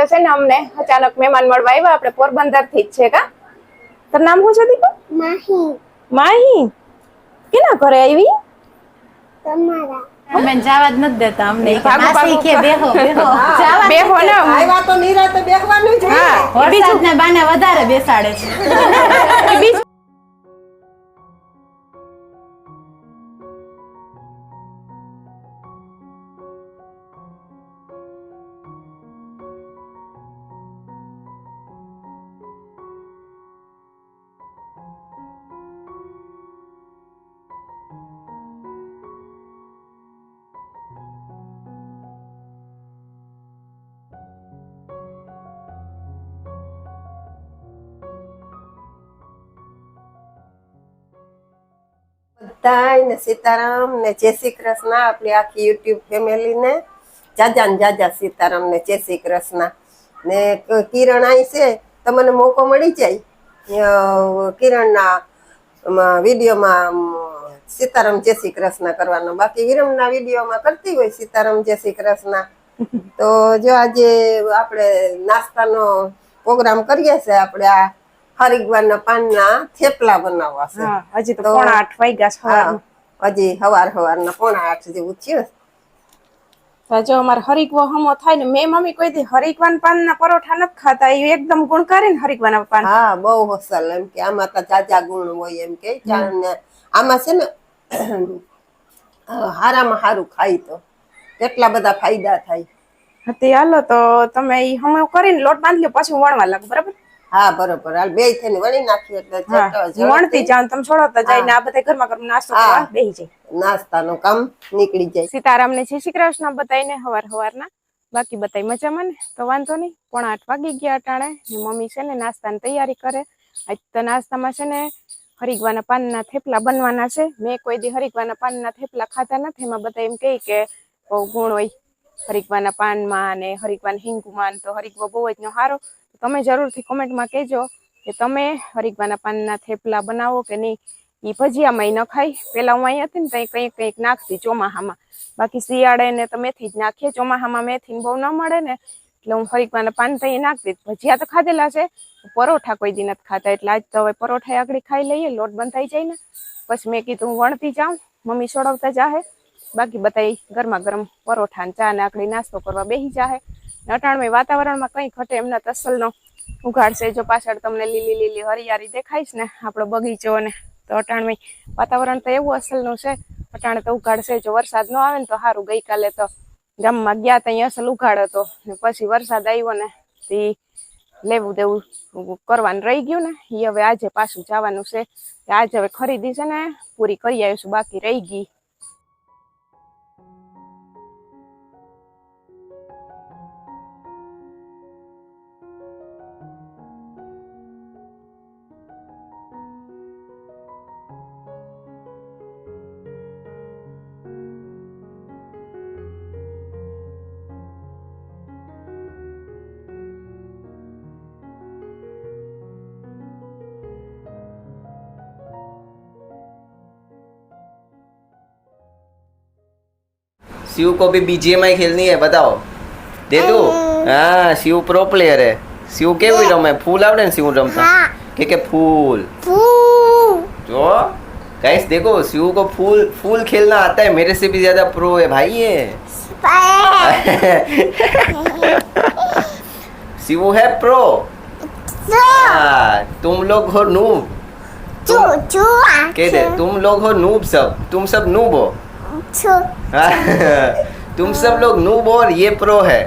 તો છે ને અમને અચાનક મહેમાન મળવા આવ્યા આપણે પોરબંદરથી જ છે કા? તારું નામ શું છે દીકુ માહી. માહી? કેના ઘરે આવી? તમારા. અમે જવા જ નથી દેતા અમને. માસી કે બેહો બેહો. બેહો ને આવ્યા તો નિરાતે બેસવાનું જ હા વરસાદને બાને વધારે બેસાડે છે. બીજું બધાય ને સીતારામ ને જય શ્રી કૃષ્ણ, આપણી આખી યુટ્યુબ ફેમિલી ને. જાજા ને જાજા સીતારામ ને જય શ્રી કૃષ્ણ. ને કિરણ આવી છે તમને મોકો મળી જાય. કિરણના વિડીયોમાં સીતારામ જય શ્રી કૃષ્ણ કરવાનો. બાકી વિરમના વિડીયોમાં કરતી હોય સીતારામ જય શ્રી કૃષ્ણ. તો જો આજે આપણે નાસ્તાનો પ્રોગ્રામ કરીએ છે આપણે આ હરિદ્વારના પાનના થેપલા બનાવવા છે. હજી તો પોણા આઠ વાગ્યા છે હજી હવાર હવારના પોણા આઠ જેવું થયું. જો અમારે હરિકવો હમો થાય ને મેં મમ્મી કોઈ દી હરિકવાન પાનના પરોઠા નથી ખાતા એ એકદમ ગુણકારી ને હરિકવાન પાન. હા બહુ હસલ એમ કે આમાં તો જાજા ગુણ હોય એમ કે આમાં છે ને હારામાં હારું ખાય તો કેટલા બધા ફાયદા થાય. તે હાલો તો તમે એ હમો કરીને લોટ બાંધી લો પછી વણવા લાગો બરાબર? હા બરોબર. હાલ બે થઈને વળી નાખી એટલે વણતી જાન તમે છોડો જાય ને આ બધા ઘરમાં ઘરમાં નાસ્તો કરવા બેહી જાય. નાસ્તાનું કામ નીકળી જાય. સીતારામ ને શ્રી કૃષ્ણ બતાવીને હવાર હવારના. બાકી બતાવી મજામાં ને? તો વાંધો નહીં. પોણા આઠ વાગી ગયા અટાણે. ને મમ્મી છે ને નાસ્તાની તૈયારી કરે. આજ તો નાસ્તામાં છે ને હરિગવાના પાનના થેપલા બનવાના છે. મેં કોઈ દી હરિગવાના પાનના થેપલા ખાતા નથી. એમાં બધા એમ કહે કે બહુ ગુણ હોય હરિગવાના પાનમાં અને હરિગવાના હિંગુમાં તો હરિગવો બહુ જ નો સારો તમે જરૂરથી કોમેન્ટમાં કહેજો કે તમે હરિગવાના પાનના થેપલા બનાવો કે નહીં. એ ભજીયામાં ન ખાય. પેલા હું અહીંયા હતી ને ત્યાં કંઈક કંઈક નાખતી ચોમાહામાં. બાકી શિયાળે ને તો મેથી જ નાખીએ. ચોમાહામાં મેથી બહુ ન મળે ને. એટલે હું હરિકવાના પાન તો નાખતી ભજીયા તો ખાધેલા છે. પરોઠા કોઈ દી નથી ખાતા. એટલે આજ તો હવે પરોઠા આગળ ખાઈ લઈએ. લોટ બંધાઈ જાય ને. પછી મેં કીધું હું વણતી જાઉં. મમ્મી સોડવતા જાહે. બાકી બધા ગરમા ગરમ પરોઠા ને ચા ને આકડી નાસ્તો કરવા બેસી જાહે. અટાણમાં વાતાવરણમાં કંઈ ઘટે એમના તસલનો ઉઘાડશે. જો પાછળ તમને લીલી લીલી હરિયાળી દેખાઈશ ને, આપણો બગીચો અને તો અટાણમાં વાતાવરણ તો એવું અસલનું છે. અટાણે તો ઉઘાડશે. જો વરસાદ ન આવે ને તો સારું ગઈકાલે તો ગામમાં ગયા ત્યાં અસલ ઉઘાડ હતો. ને પછી વરસાદ આવ્યો ને, તે લેવું દેવું કરવાનું રહી ગયું ને. એ હવે આજે પાછું જવાનું છે. આજે હવે ખરીદી છે ને, પૂરી કરી આવીશું. બાકી રહી ગઈ. शिव को भी बीजीएमआई खेलनी है बताओ दे दो हाँ शिव प्रो प्लेयर है शिव કેવું રમે ફૂલ આવડે ને શિવ રમતા કે કે फूल ફૂ जो गाइस देखो शिव को फूल फूल खेलना आता है मेरे से भी ज्यादा प्रो है भाई ये शिव है प्रो हाँ, तुम लोग हो नूब ચુ ચુ कह दे तुम लोग हो नूब सब तुम सब नूब हो ચુ हाँ, तुम सब लोग नूब हो और ये प्रो है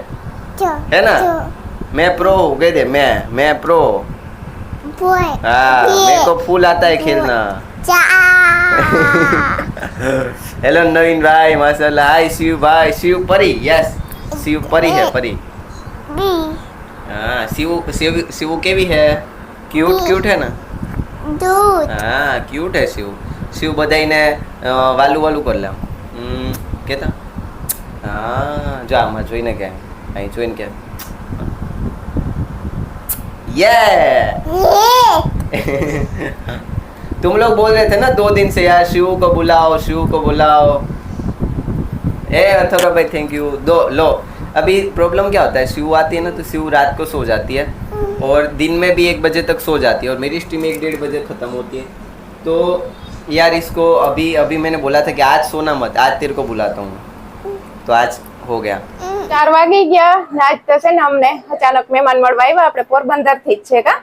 ચુ है ना मैं प्रो हूँ कह दे मैं मैं प्रो બોય हाँ मेरे को फूल आता है खेलना ચા हेलो नवीन भाई माशाल्लाह हाय शिव भाई शिव परी यस शिव परी है परी બી हाँ शिव शिव शिव के भी है क्यूट क्यूट है ना દૂધ હા ક્યુટ હે શિવ શિવ બધાયને અ, વાલું વાલું કરી લે હમ, કેતા હા જો આમાં જોઈને કે અહીં જોઈને કે ये तुम लोग बोल रहे थे ना दो दिन से यार शिव को बुलाओ शिव को बुलाओ ए अथर्व भाई थैंक यू दो लो अभी प्रॉब्लम क्या होता है शिव आती है ना तो शिव रात को सो जाती है और दिन में भी एक बजे तक सो जाती है और मेरी स्ट्रीम एक डेढ़ बजे ख़त्म होती है तो यार इसको अभी अभी मैंने बोला था कि आज सोना मत आज तेरे को बुलाता हूँ तो आज हो गया ચાર વાગી ગયા ને આજ તો છે ને અમને અચાનક મહેમાન મળવા આવ્યા આપણે પોરબંદર થી જ છે કા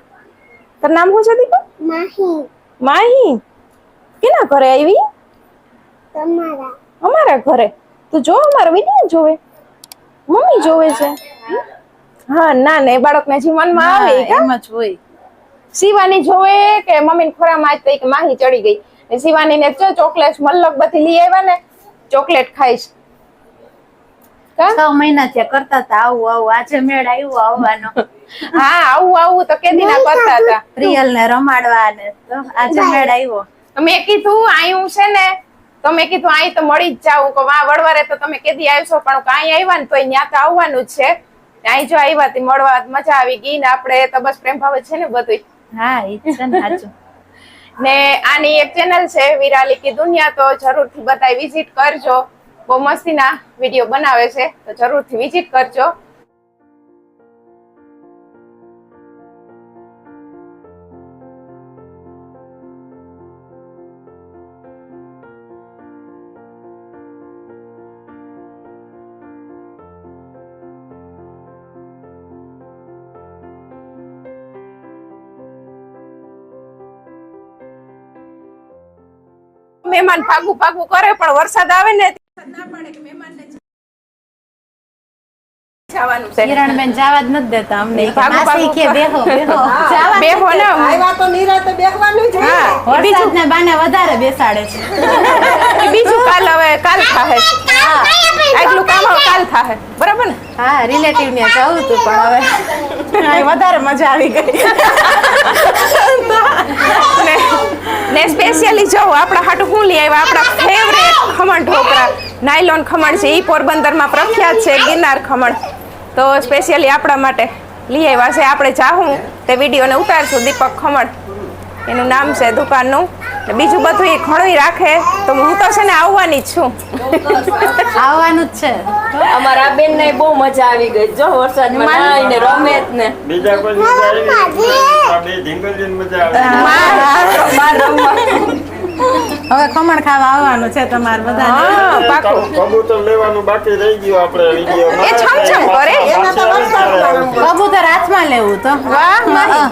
તારું નામ શું છે દીકુ માહી માહી કેના ઘરે આવી તમારા અમારા ઘરે તું જો અમારો વિડીયો જોવે મમ્મી જોવે છે હા ના ના એ બાળકને જીવનમાં આવે કા એમ જ હોય શિવાની જોવે કે મમ્મીને ખોરામાં આજ તો એક માહી ચડી ગઈ ને શિવાની ને જો ચોકલેટ મલ્લક બધી લઈ આવ્યા ને ચોકલેટ ખાઈશ. છ મહિના થયા કરતા હતા આવું આવું આજે મેળ આવ્યો આવવાનો. હા આવું આવું તો કેદી ના કરતા હતા. પ્રિયલ ને રમાડવા ને આજે મેળ આવ્યો. મેં કીધું આયું છે ને તમે કીધું અહીં તો મળી જ જાવું કે વાં વડવારે તો તમે કેદી આવશો પણ કાંઈ આવ્યા ને તો ત્યાં તો આવવાનું જ છે. અહીં જો આવ્યા મળવા મજા આવી ગઈ ને આપણે તો બસ પ્રેમ ભાવ છે ને બધું હા એ છે ને સાચું. ને આની એક ચેનલ છે વિરાલી કી દુનિયા, તો જરૂરથી બધા વિઝિટ કરજો. બહુ મસ્તીના વીડિયો બનાવે છે, તો જરૂરથી વિઝિટ કરજો. મહેમાન ભાગું ભાગું કરે પણ વરસાદ આવે ને ના પડે કે મહેમાનને જવાનું છે. કિરણ બેન જવા જ નથી દેતા અમને. ભાગો, માસી ભાગો. કે બેહો બેહો. બેહો ને આવ્યા તો નિરાતે હા બાને વધારે બેસાડે છે. બીજું કાલ હવે કાલ થાહે. આટલું કામ હવે કાલ થાહે. બરાબર ને? હા રિલેટિવ ને જવું તું પણ હવે. વધારે મજા આવી ગઈ. સ્પેશિયલી જાઓ આપણા હાટુ શું લઈ આવ્યા? આપણા ફેવરેટ ખમણ ઢોકળા. નાયલોન ખમણ છે એ પોરબંદરમાં પ્રખ્યાત છે ગિરનાર ખમણ. તો સ્પેશિયલી આપણા માટે લઈ આવ્યા છે. આપણે ચાહું તે વિડીયોને ઉતારશું દીપક ખમણ. એનું નામ છે દુકાનનું બીજું બધું એ ઘણું રાખે. તો હું તો છે ને આવવાની જ છું. આવવાનું જ છે. અમારા બેન ને બહુ મજા આવી ગઈ. જો વરસાદમાં નાઈને રમે જ ને. બીજા કોઈ હવે ખમણ ખાવા આવવાનું છે તમારે બધા હા પાકું. કબૂતર લેવાનું બાકી રહી ગયું આપણે વીડિયો એ છમછમ કરે. તો વરસાદમાં કબૂતર હાથમાં લેવું તો. વાહ માહી.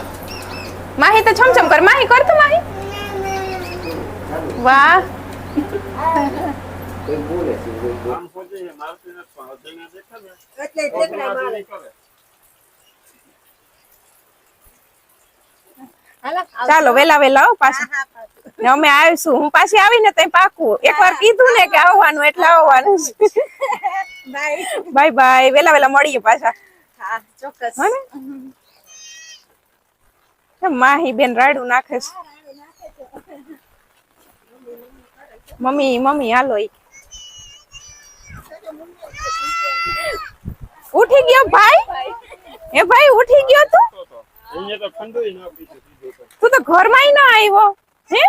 માહી તો છમછમ કર. માહી કર તો માહી. વાહ. ચાલો વેલા વેલા આવો પાછા. અમે આવીશું. હું પાછી આવીને તઈ પાકું. એકવાર કીધું ને કે આવવાનું એટલે આવવાનું. બાય. બાય વેલા વેલા મળીએ પાછા. હો માહી બેન રાયડું નાખે છે. મમ્મી મમ્મી હાલો ઉઠી ગયો ભાઈ? એ ભાઈ ઉઠી ગયો તું? તું તો ઘર ના પીધું બીજું તો. તું તો ઘરમાં ના આવ્યો હે?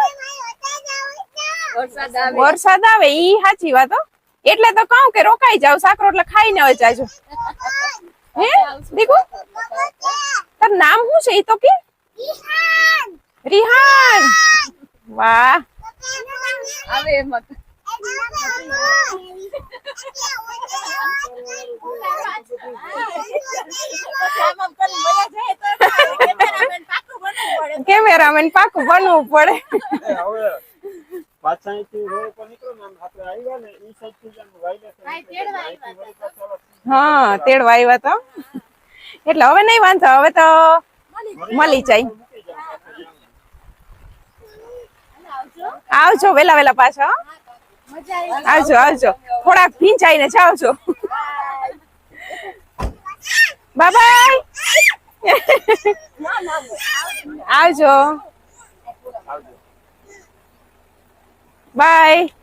વરસાદ આવે. વરસાદ ઈ સાચી વાત એટલે તો કહું કે રોકાઈ જાવ સાકરો એટલે ખાઈ ને જાજો. હે દીકુ? તાર નામ શું છે ઈ તો કે? રિહાન. વાહ. આવે એમાં કેમેરામેન પાકું બનવું પડે. હા તેડવા આવ્યા તો એટલે હવે નહીં વાંધો હવે તો મળી જાય. આવજો વેલા વેલા પાછા આવજો આવજો. થોડાક ભીંજાઈને જાવજો. બાબાય આવજો. બાય.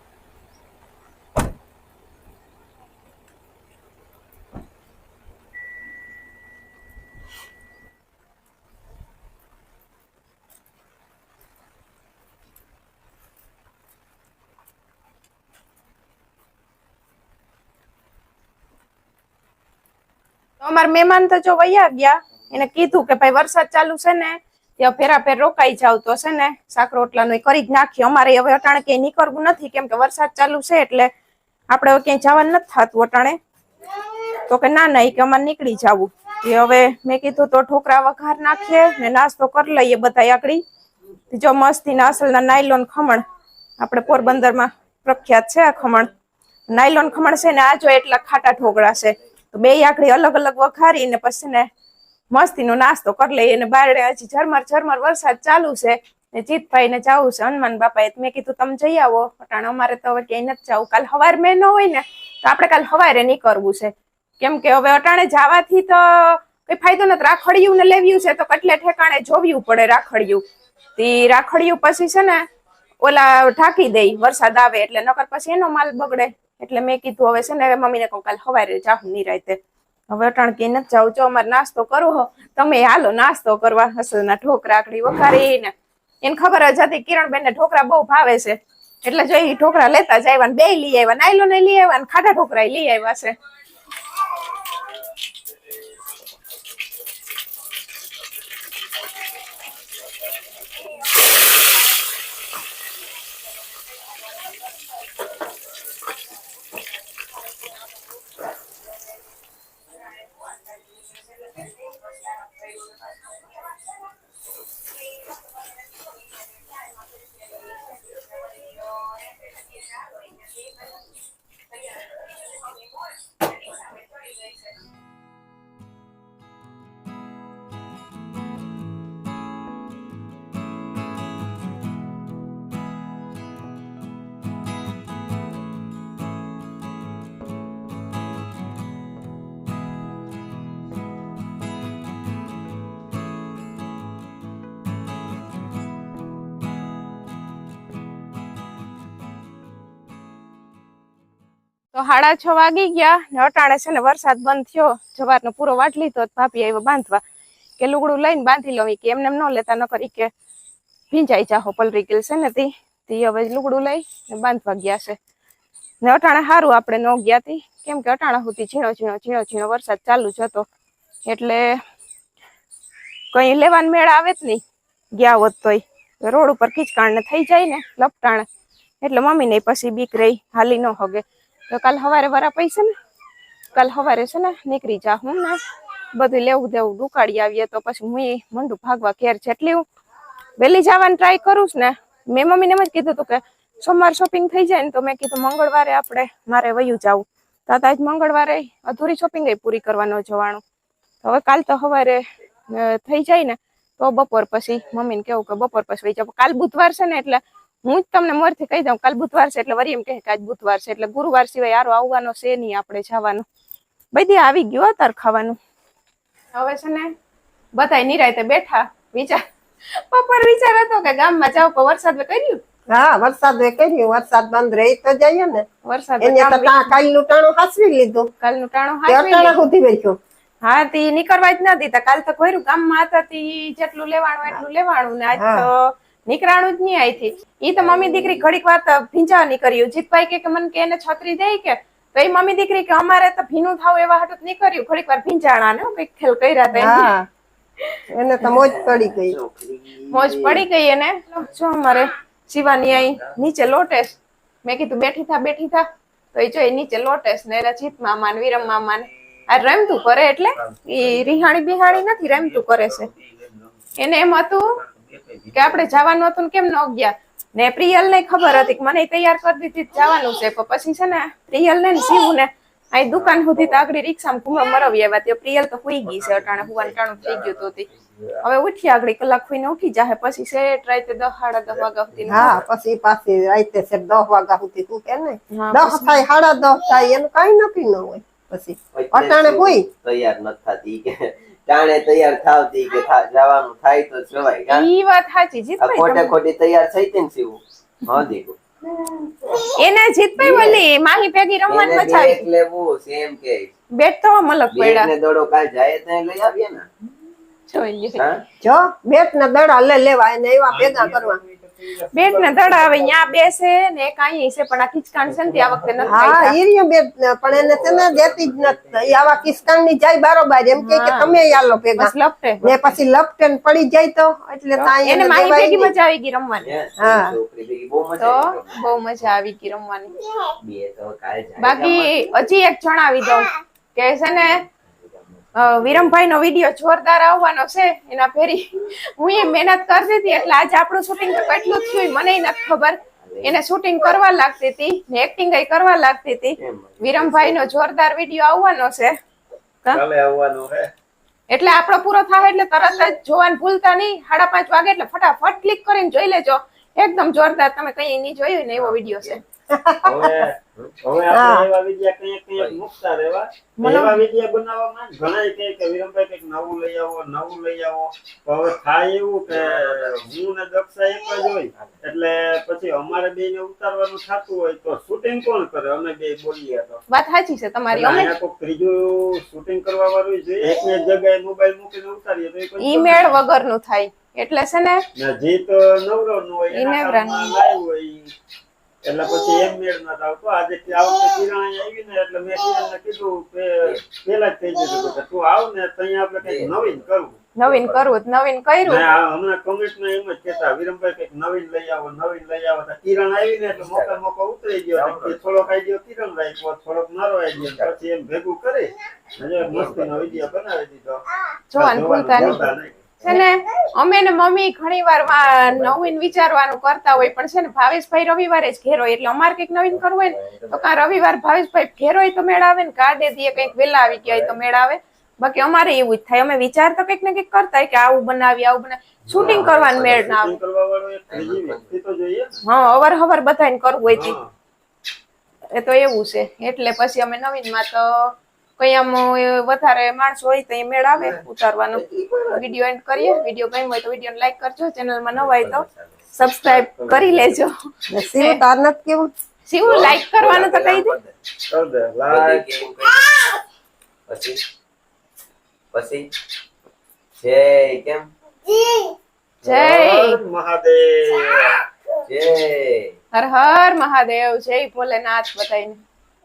અમારા મહેમાન તો જો વયા ગયા, એને કીધું કે ભાઈ, વરસાદ ચાલુ છે ને, ત્યાં ફેરા ફેર રોકાઈ જાવ તો છે ને, શાક રોટલાનું કરી જ નાખ્યું અમારે હવે અટાણે ક્યાંય નીકળવું નથી, કેમ કે વરસાદ ચાલુ છે એટલે આપણે હવે ક્યાંય જવાનું નથી થતું અટાણે. તો કે ના ના એ કે અમારે નીકળી જવું. એ હવે મેં કીધું તો ઠોકરા વઘાર નાખીએ ને નાસ્તો કરી લઈએ બધા આકડી જો મસ્તી અસલના નાયલોન ખમણ, આપણે પોરબંદરમાં પ્રખ્યાત છે આ ખમણ. નાયલોન ખમણ છે ને, આ જો એટલા ખાટા ઠોકળા છે. તો બે આકડી અલગ અલગ વઘારીને પછી ને મસ્તીનો નાસ્તો કરી લઈએ અને બારડે હજી ઝરમર ઝરમર વરસાદ ચાલુ છે. ને જીતભાઈ ને જવું છે. હનુમાન બાપાએ તો મેં કીધું, તમે જઈ આવો. અટાણે અમારે તો હવે ક્યાંય નથી જવું. કાલ હવાર મેં ન હોય ને, તો આપણે કાલ હવારે નીકળવું છે. કેમ કે હવે અટાણે જવાથી તો કઈ ફાયદો નથી. રાખડિયું ને લેવ્યું છે તો કટલે ઠેકાણે જોવ્યું પડે રાખડિયું. તે રાખડિયું પછી છે ને ઓલા ઠાકી દે વરસાદ આવે એટલે નકર પછી એનો માલ બગડે. એટલે મેં કીધું હવે છે ને મમ્મીને કહું કાલે હવારે જાઉં નિરાયતે. હવે અટાણ કે નથી જાઉં. જો અમારે નાસ્તો કરવો હો, તમે હાલો નાસ્તો કરવા, હસલના ઢોકરા, આકડી વખારીને એને ખબર જ હતી કિરણબેન ને ઢોકરા બહુ ભાવે છે. એટલે જો એ ઢોકરા લેતા જ આવ્યા બે લઈ આવ્યા નાયલો ને લઈ આવ્યા ખાટા ઢોકરા લઈ આવ્યા છે. તો સાડા છ વાગી ગયા ને અટાણે છે ને વરસાદ બંધ થયો. જવારનો પૂરો વાટ લીધો ભાભી આવ્યો બાંધવા. કે લુગડું લઈને બાંધી લઉં કે એમને એમ ન લેતા ન કરી કે ભીંજાઈ જાહો પલરી ગયેલ છે ને તી. તી હવે લુગડું લઈ ને બાંધવા ગયા છે. ને અટાણે સારું આપણે ન ગયા તી. કેમ કે અટાણા સુધી ઝીણો ઝીણો ઝીણો ઝીણો વરસાદ ચાલુ જ હતો. એટલે કઈ લેવાનું મેળ આવે જ નહીં. ગયા હોત તોય. રોડ ઉપર ખીચકાણ ને થઈ જાય ને લપટાણ. એટલે મમ્મીને પછી બીક રહી. હાલી ન હગે. તો કાલ સવારે વરા પૈસે ને? કાલ સવારે છે ને નીકળી જા હું ને બધું લેવું દેવું દુકાળી આવીએ તો પછી હું મંડું ભાગવા ઘેર જેટલી હું વહેલી જવાની ટ્રાય કરું ને, મેં મમ્મીને એમ જ કીધું હતું કે સોમવાર શોપિંગ થઈ જાય ને તો મેં કીધું મંગળવારે આપણે મારે વયું જવું. તો આજ મંગળવારે અધૂરી શોપિંગ પૂરી કરવાનો જવાનું. હવે કાલ તો સવારે થઈ જાય ને તો બપોર પછી મમ્મીને કેવું કે બપોર પછી વહી જાવ. કાલ બુધવાર છે ને એટલે હું જ તમને મોરથી કહી દઉં કાલ બુધવાર છે એટલે વરી એમ કહે કે આજ બુધવાર છે એટલે ગુરુવાર સિવાય આરો આવવાનો છે નહીં આપણે જવાનું. બધી આવી ગયો તાર ખાવાનું. હવે છે ને બધા નિરાયતે બેઠા વિચાર પપ્પા વિચાર હતો કે ગામમાં જાવ પણ વરસાદ કર્યું હા વરસાદ કર્યું વરસાદ બંધ રહી તો જઈએ ને. વરસાદ એને તો કાલનું ટાણું હાસવી લીધું. કાલનું ટાણું હાસવી. સુધી વેચ્યું. હા તી નીકળવા જ ના દીધા. કાલ તો કોયરું ગામમાં હતા તી જેટલું લેવાનું એટલું લેવાનું. ને આજ તો નીકળાણું જ નહીં આઈથી એ તો મમ્મી દીકરી ઘડીક વાત ભીંજાવાની કર્યું જીતભાઈ કે મને કે એને છત્રી દે કે? તો એ મમ્મી દીકરી કે અમારે તો ભીનું થાવ એવા હાટું નહીં કર્યું ઘડીક વાર ભીંજાણા ને કંઈક ખેલ કર્યા હતા એને તો મોજ પડી ગઈ. મોજ પડી ગઈ એને. જો અમારે શિવાની આઈ નીચે લોટેસ મેં કીધું બેઠી થા બેઠી થા. તો એ જો એ નીચે લોટેશ ને એના જીત મામા ને વિરમ મામા ને આ રમતું કરે એટલે? એ રિહાણી બિહાણી નથી રમતું કરે છે. એને એમ હતું કે આપણે જવાનું હતું કેમ ન ગયા? ને પ્રિયલ ને ખબર હતી કે મને તૈયાર કરી દીધી જવાનું છે. પછી છે ને પ્રિયલ ને શિવું ને અહીં દુકાન સુધી તો આગળ રિક્ષામાં કુમળો મરવી આવ્યા ત્યાં. પ્રિયલ તો હોઈ ગઈ છે અટાણે હુવાનું ટાણું થઈ ગયું તો. હવે ઉઠી આગળ કલાક થઈને ઉઠી જાહે પછી સેટ રાતે દસ સાડા દસ વાગ્યા સુધી હા પછી પાછી રાતે છે દસ વાગ્યા સુધી તું કે ને દસ થાય સાડા દસ થાય એનું કઈ નક્કી ન હોય. પછી અટાણે કોઈ તૈયાર નથી થતી કે ટાણે તૈયાર થાવતી કે જવાનું થાય તો જવાય ઈ વાત સાચી જીતભાઈ ખોટે ખોટી તૈયાર થઈ ને શિવું? હા દીકુ. એને જીતભાઈ ઓલી માહી ભેગી રમવાની મચાવી આવી. લેવું સેમ કે. બેટ તો મલક પડ્યા. ને દોડો કાલ જાય તો લઈ આવીએ ને. જો બેટ ના દડા લે લેવા એને એવા ભેગા કરવા. બેટ ને દડા અહીંયા બેસે ને એક અહીં છે પણ આ ખીચકાણ છે ને આ વખતે નથી હા કાઢ્યા. ઈર્યો પણ એને છે ને દેતી જ નથી. આવા કિસ્કાનની જાય બારોબાર એમ કે કે તમે યાલો ભેગા. લપટે ને પછી લપટે ને પડી જાય તો એટલે એને માહી ભેગી મજા આવી ગઈ રમવાની. હા. છોકરી ભેગી બહુ મજા તો બહુ મજા આવી ગઈ રમવાની. બે તો કાલે જાય બાકી હજી એક જણાવી દઉં કે છે ને વિરમભાઈ નો વીડિયો જોરદાર આવવાનો છે. એના ફેરી હું એ મહેનત કરતી હતી એટલે આજે આપણું શૂટિંગ તો કેટલું થયું મને નથી ખબર. એને શૂટિંગ કરવા લાગતી હતી ને એક્ટિંગ કરવા લાગતી હતી. વિરમભાઈ નો જોરદાર વીડિયો આવવાનો છે. એટલે આપણો પૂરો થાય એટલે તરત જ જોવાનું ભૂલતા નહીં. સાડા પાંચ વાગે એટલે ફટાફટ ક્લિક કરીને જોઈ લેજો. એકદમ જોરદાર. તમે કઈ નહીં જોયું ને એવો વીડિયો છે. હવે હવે આપણે એવા વિડિયા કંઈક કંઈક મૂકતા રહેવા. એવા વિડિયા બનાવવામાં ઘણા કહે કે વિરમભાઈ કંઈક નવું લઈ આવો નવું લઈ આવો. હવે થાય એવું કે હું ને દક્ષા એક જ હોય. એટલે પછી અમારે બે ને ઉતારવાનું થતું હોય તો શૂટિંગ કોણ કરે? અમે બે બોલીએ તો. વાત સાચી છે તમારી અમે કોઈક ત્રીજું શૂટિંગ કરવા વાળું જોઈએ. એક ને જગ્યાએ મોબાઈલ મૂકીને ઉતારીએ તો એ વગરનું થાય. એટલે છે ને જીત નવરો નું હોય લાઈવ. એટલે પછી એમ મેળ ન થાવ. તો આજે આ વખતે કિરણ આવી ને એટલે મેં કિરણને કીધું કે પેલા જ થઈ દીધું કે તું આવ ને તો અહીંયા આપણે કંઈક નવીન કરવું. નવીન કરવું નવીન કર્યું. હમણાં કોંગ્રેસમાં એમ જ કેતા વિરમભાઈ કંઈક નવીન લઈ આવો નવીન લઈ આવો. કિરણ આવી ને એટલે મોકા મોકો ઉતરી ગયો. થોડોક આવી ગયો કિરણ રાખ્યો થોડોક મારો આવી ગયો. પછી એમ ભેગું કરી મસ્તી નો વીડિયો બનાવી દીધો. જોવાનું ભૂલતા નહીં. છે ને, અમે ને મમ્મી ઘણી વાર નવીન વિચારવાનું કરતા હોય પણ છે ને, ભાવેશભાઈ રવિવારે જ ઘેર હોય. એટલે અમારે કંઈક નવીન કરવું હોય ને, તો કાં રવિવાર ભાવેશભાઈ ઘેર હોય તો મેળ આવે ને કાઢે દીએ કંઈક વેલા આવી ગયા હોય તો મેળ આવે બાકી અમારે એવું જ થાય. અમે વિચાર તો કંઈક ને કંઈક કરતા કે આવું બનાવી આવું બનાવી શૂટિંગ કરવાનું મેળ ના આવે. હા અવર હવર બધાને કરવું હોય. એ તો એવું છે. એટલે પછી અમે નવીનમાં તો કઈ આમ વધારે માણસો હોય તો એ મેળ આવે ઉતારવાનો. વીડિયો એન્ડ કરીએ. વીડિયો ગમ્યો હોય તો વીડિયો લાઈક કરજો. ચેનલમાં નવા હોય તો સબસ્ક્રાઇબ કરી લેજો. શિવ તાર નથી કેવું? શિવ લાઈક કરવાનું તો કહી દે. કર દે લાઈક પછી? પછી? જય કેમ? જય. મહાદેવ. જય. હર હર મહાદેવ. જય ભોલેનાથ બધાને